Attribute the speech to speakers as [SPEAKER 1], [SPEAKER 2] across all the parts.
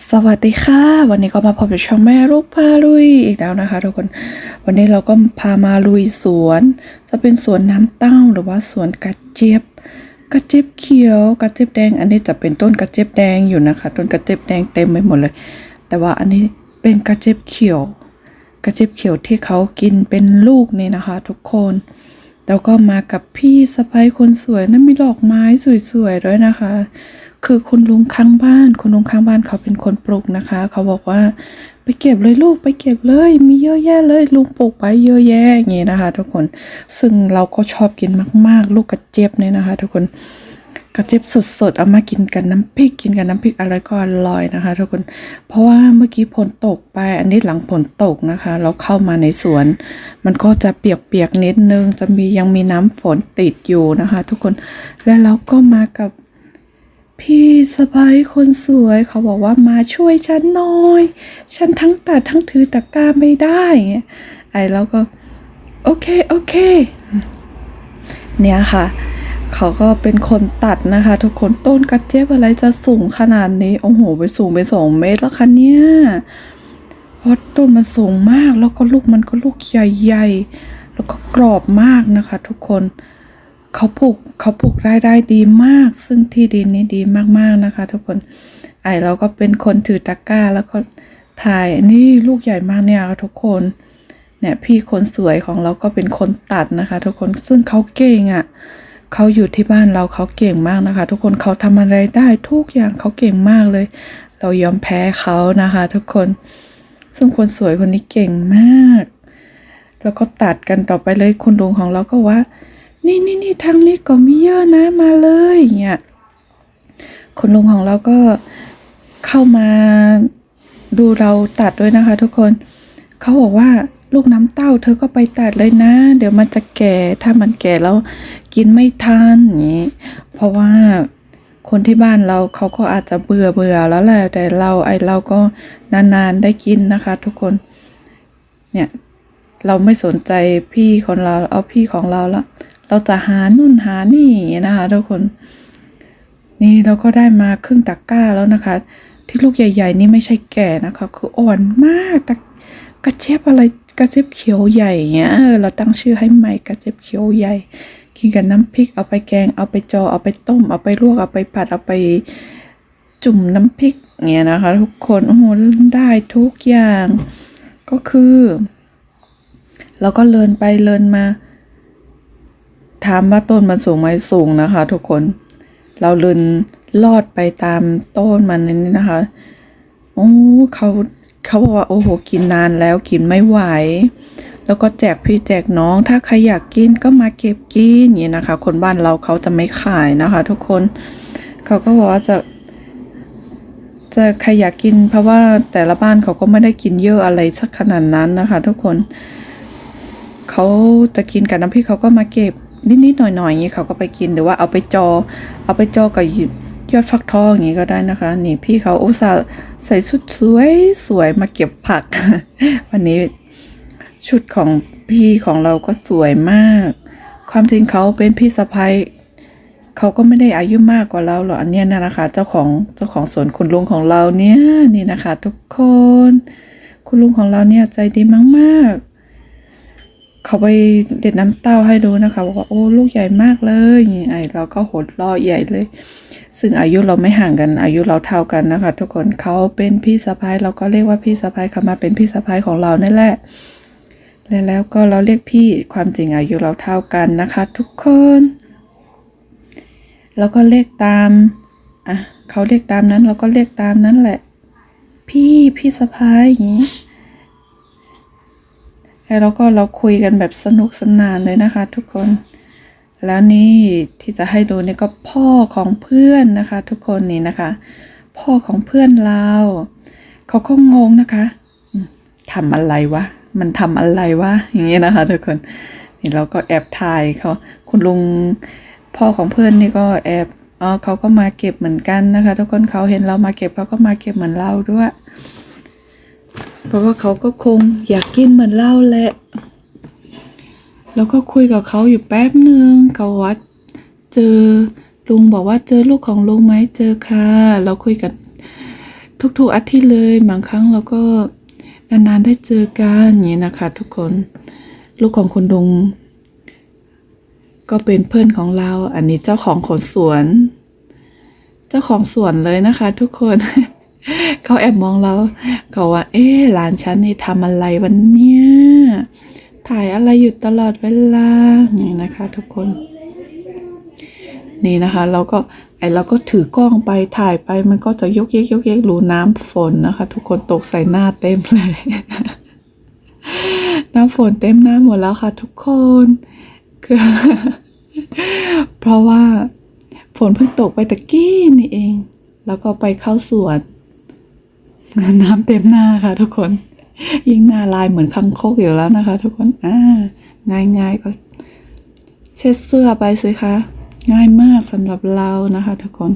[SPEAKER 1] สวัสดีค่ะ วันนี้ก็มาพบกับช่องแม่ลูกพาลุยอีกแล้วนะคะทุกคนวันนี้เราก็พามาลุยสวน จะเป็นสวนน้ำเต้าหรือว่าสวนกระเจี๊ยบกระเจี๊ยบเขียวกระเจี๊ยบแดง อันนี้จะเป็นต้นกระเจี๊ยบแดงอยู่นะคะ ต้นกระเจี๊ยบแดงเต็มไปหมดเลย แต่ว่าอันนี้เป็นกระเจี๊ยบเขียว กระเจี๊ยบเขียวที่เขากินเป็นลูกนี่นะคะ ทุกคนแล้วก็มากับพี่สะพ้ยคนสวยนั่นมีดอกไม้สวยๆด้วยนะคะ คือคุณลุงข้างบ้าน คุณลุงข้างบ้านเขาเป็นคนปลูกนะคะ เขาบอกว่าไปเก็บเลยลูกไปเก็บเลย มีเยอะแยะเลยลุงปลูกไว้เยอะแยะอย่างนี้นะคะ ทุกคนซึ่งเราก็ชอบกินมาก ๆ ลูกกระเจี๊ยบเนี่ยนะคะ ทุกคนกระเจี๊ยบสดๆเอามากินกันน้ำพริกกินกันน้ำพริกอะไรก็อร่อยนะคะ ทุกคนเพราะว่าเมื่อกี้ฝนตกไป อันนี้หลังฝนตกนะคะ เราเข้ามาในสวน มันก็จะเปียกๆนิดนึง จะมียังมีน้ำฝนติดอยู่นะคะ ทุกคนและเราก็มากับ พี่สบายคนสวยเขาบอกว่ามาช่วยฉันหน่อย ฉันทั้งตัดทั้งถือตะกร้าไม่ได้เงี้ยไอ้เราก็ โอเค โอเค เนี่ยค่ะ เขาก็เป็นคนตัดนะคะ ทุกคนต้นกระเจี๊ยบอะไรจะสูงขนาดนี้ โอ้โห ไปสูงไปสองเมตรแล้วคะเนี่ยเพราะต้นมันสูงมากแล้วก็ลูกมันก็ลูกใหญ่ ๆ แล้วก็กรอบมากนะคะ ทุกคน เขาปลูกเขาปลูกรายได้ดีมาก ซึ่งที่ดินนี้ดีมากๆนะคะ ทุกคนไอเราก็เป็นคนถือตะกร้าแล้วก็ถ่ายนี่ลูกใหญ่มากเนี่ยทุกคนเนี่ยพี่คนสวยของเราก็เป็นคนตัดนะคะ ทุกคนซึ่งเขาเก่งอะ่ะเขาอยู่ที่บ้านเราเขาเก่งมากนะคะ ทุกคนเขาทำอะไรได้ทุกอย่างเขาเก่งมากเลย เรายอมแพ้เขานะคะ ทุกคน ซึ่งคนสวยคนนี้เก่งมาก แล้วก็ตัดกันต่อไปเลยคุณลุงของเราก็ว่า นี่นี่นี่ทางนี้ก็มีเยอะนะมาเลยอย่างเงี้ยคุณลุงของเราก็เข้ามาดูเราตัดด้วยนะคะ ทุกคนเขาบอกว่าลูกน้ำเต้า เธอก็ไปตัดเลยนะ เดี๋ยวมันจะแก่ถ้ามันแก่แล้วกินไม่ทันอย่างนี้เพราะว่าคนที่บ้านเราเขาก็อาจจะเบื่อเบื่อแล้วแหละแต่เราไอเราก็นานๆได้กินนะคะ ทุกคนเนี่ยเราไม่สนใจพี่ของเราเอาพี่ของเราละ เราจะหานู่นหานี่นะคะทุกคน นี่เราก็ได้มาครึ่งตะกร้าแล้วนะคะ ที่ลูกใหญ่ ๆ นี่ไม่ใช่แก่นะคะ คืออ่อนมากตะกระเจี๊ยบอะไรกระเจี๊ยบเขียวใหญ่เงี้ยเราตั้งชื่อให้ใหม่กระเจี๊ยบเขียวใหญ่กินกับน้ำพริกเอาไปแกงเอาไปจอเอาไปต้ม เอาไปลวกเอาไปผัดเอาไปจุ่มน้ำพริกเงี้ยนะคะ ทุกคนโอ้โหได้ทุกอย่าง ก็คือ เราก็เลินไปเลินมา ถามว่าต้นมันสูงไหมสูงนะคะ ทุกคน เราเลินลอดไปตามต้นมันนี่นะคะ โอ้เขาเขาบอกว่าโอ้โหกินนานแล้วกินไม่ไหว แล้วก็แจกพี่แจกน้อง ถ้าใครอยากกินก็มาเก็บกินอย่างนี้นะคะ คนบ้านเราเขาจะไม่ขายนะคะ ทุกคนเขาก็บอกว่าจะ จะใครอยากกิน เพราะว่าแต่ละบ้านเขาก็ไม่ได้กินเยอะอะไรสักขนาดนั้นนะคะ ทุกคนเขาจะกินกับน้ำพริกเขาก็มาเก็บ นิดๆหน่อยๆอย่างนี้เขาก็ไปกินหรือว่าเอาไปจอ เอาไปจอกับยอดฟักทองอย่างนี้ก็ได้นะคะ นี่พี่เขาอุตส่าห์ใส่ชุดสวยสวยมาเก็บผัก วันนี้ชุดของพี่ของเราก็สวยมาก ความจริงเขาเป็นพี่สะพ้ายเขาก็ไม่ได้อายุมากกว่าเราหรอกอันเนี้ยนะนะคะ เจ้าของเจ้าของสวนคุณลุงของเราเนี่ยนี่นะคะ ทุกคน คุณลุงของเราเนี่ยใจดีมากๆ เขาไปเด็ดน้ำเต้าให้ดูนะคะบอกว่าโอ้ลูกใหญ่มากเลยอย่างไอเราก็หดล้อใหญ่เลย ซึ่งอายุเราไม่ห่างกัน อายุเราเท่ากันนะคะ ทุกคนเขาเป็นพี่สะพ้ายเราก็เรียกว่าพี่สะพ้ายเขามาเป็นพี่สะพ้ายของเรานั่นแหละและแล้วก็เราเรียกพี่ความจริงอายุเราเท่ากันนะคะ ทุกคนแล้วก็เรียกตามอะเขาเรียกตามนั้นเราก็เรียกตามนั้นแหละ พี่พี่สะพ้ายอย่างนี้ แล้วก็เราคุยกันแบบสนุกสนานเลยนะคะทุกคน แล้วนี่ที่จะให้ดูนี่ก็พ่อของเพื่อนนะคะ ทุกคนนี่นะคะ พ่อของเพื่อนเราเขาก็งงนะคะทำอะไรวะ มันทำอะไรวะ อย่างเงี้ยนะคะ ทุกคน นี่เราก็แอบถ่ายเขา คุณลุงพ่อของเพื่อนนี่ก็แอบอ๋อเขาก็มาเก็บเหมือนกันนะคะ ทุกคนเขาเห็นเรามาเก็บเขาก็มาเก็บเหมือนเราด้วย เพราะว่าเขาก็คงอยากกินเหมือนเราแหละ แล้วก็คุยกับเขาอยู่แป๊บหนึ่งเขาว่าเจอลุงบอกว่าเจอลูกของลุงไหมเจอค่ะ เราคุยกับทุกๆอาทิตย์เลยบางครั้งเราก็นานๆได้เจอกันอย่างนี้นะคะ ทุกคน ลูกของคุณดุงก็เป็นเพื่อนของเรา อันนี้เจ้าของขนสวน เจ้าของสวนเลยนะคะ ทุกคน เขาแอบมองเราเขาว่า เอ๊หลานฉันนี่ทำอะไรวันเนี้ยถ่ายอะไรอยู่ตลอดเวลานี่นะคะทุกคน นี่นะคะ เราก็ไอเราก็ถือกล้องไปถ่ายไปมันก็จะยกเยกยกเยกรูน้ำฝนนะคะ ทุกคนตกใส่หน้าเต็มเลย น้ำฝนเต็มหน้าหมดแล้วค่ะ ทุกคนคือเพราะว่าฝนเพิ่งตกไปตะกี้นี่เอง แล้วก็ไปเข้าสวน น้ำเต็มหน้าค่ะทุกคน ยิ่งหน้าลายเหมือนคังคกอยู่แล้วนะคะ ทุกคนอ่าง่ายๆก็ เช็ดเสื้อไปสิคะง่ายมากสำหรับเรานะคะ ทุกคน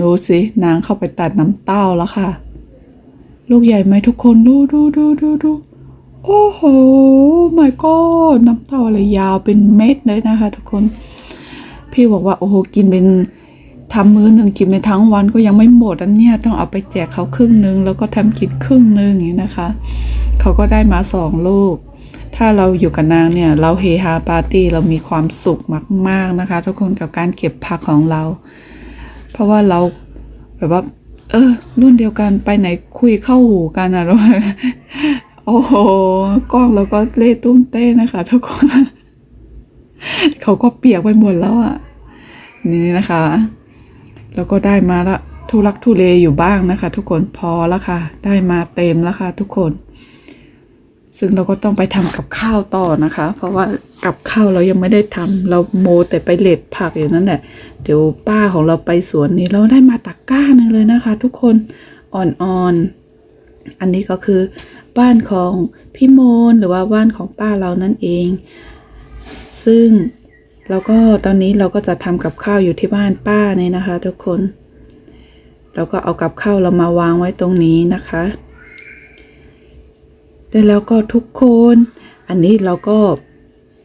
[SPEAKER 1] ดูสินางเข้าไปตัดน้ำเต้าแล้วค่ะ ลูกใหญ่ไหมทุกคนดูดูดูดูดูโอ้โห my god น้ำเต้าอะไรยาวเป็นเม็ดเลยนะคะ ทุกคน พี่บอกว่าโอ้โหกินเป็น ทำมื้อหนึ่งกินไปทั้งวันก็ยังไม่หมดอันเนี้ยต้องเอาไปแจกเขาครึ่งหนึง แล้วก็ทำกินครึ่งหนึงอย่างนี้นะคะ เขาก็ได้มาสองลูก ถ้าเราอยู่กับนางเนี่ย เราเฮฮาปาร์ตี้เรามีความสุขมาก ๆนะคะ ทุกคนกับการเก็บผักของเรา เพราะว่าเราแบบว่า เออ รุ่นเดียวกันไปไหนคุยเข้าหูกันอะเราโอ้โหกล้องเราก็เล่ตุ้มเต้นะคะ ทุกคนเขาก็เปียกไปหมดแล้วอะนี่นะคะ แล้วก็ได้มาละทุลักทุเลอยู่บ้างนะคะ ทุกคนพอล้วค่ะ ได้มาเต็มแล้วค่ะทุกคน ซึ่งเราก็ต้องไปทำกับข้าวต่อนะคะ เพราะว่ากับข้าวเรายังไม่ได้ทำเราโมแต่ไปเล็ดผักอย่างนั้นแหละเดี๋ยวป้าของเราไปสวนนี้เราได้มาตักก้าหนึ่งเลยนะคะ ทุกคนอ่อนๆอันนี้ก็คือบ้านของพี่โมนหรือว่าบ้านของป้าเรานั่นเอง ซึ่ง เราก็ตอนนี้เราก็จะทำกับข้าวอยู่ที่บ้านป้าเนี่ยนะคะ ทุกคน เราก็เอากับข้าวเรามาวางไว้ตรงนี้นะคะแต่แล้วก็ทุกคน อันนี้เราก็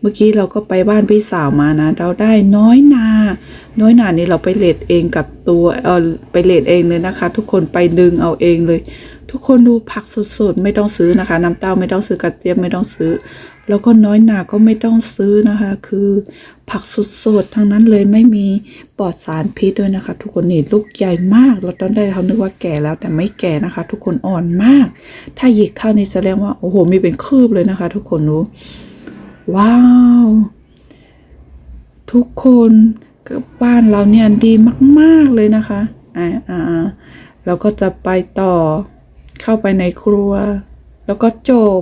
[SPEAKER 1] เมื่อกี้เราก็ไปบ้านพี่สาวมานะ เราได้น้อยนา น้อยนานี่เราไปเลดเองกับตัวเออไปเลดเองเลยนะคะ ทุกคนไปดึงเอาเองเลย ทุกคนดูผักสดๆไม่ต้องซื้อนะคะ น้ำเต้าไม่ต้องซื้อกระเจี๊ยบไม่ต้องซื้อ แล้วก็น้อยหนาก็ไม่ต้องซื้อนะคะ คือผักสดๆทั้งนั้นเลยไม่มีปลอดสารพิษด้วยนะคะ ทุกคนนี่ลูกใหญ่มาก เราตอนแรกเขานึกว่าแก่แล้วแต่ไม่แก่นะคะ ทุกคนอ่อนมาก ถ้าหยิกเข้านี่แสดงว่าโอ้โหมีเป็นคืบเลยนะคะ ทุกคนรู้ว้าว ทุกคนกับบ้านเราเนี่ยดีมากๆเลยนะคะอ่าอ่าอ่าเราก็จะไปต่อเข้าไปในครัว แล้วก็จบ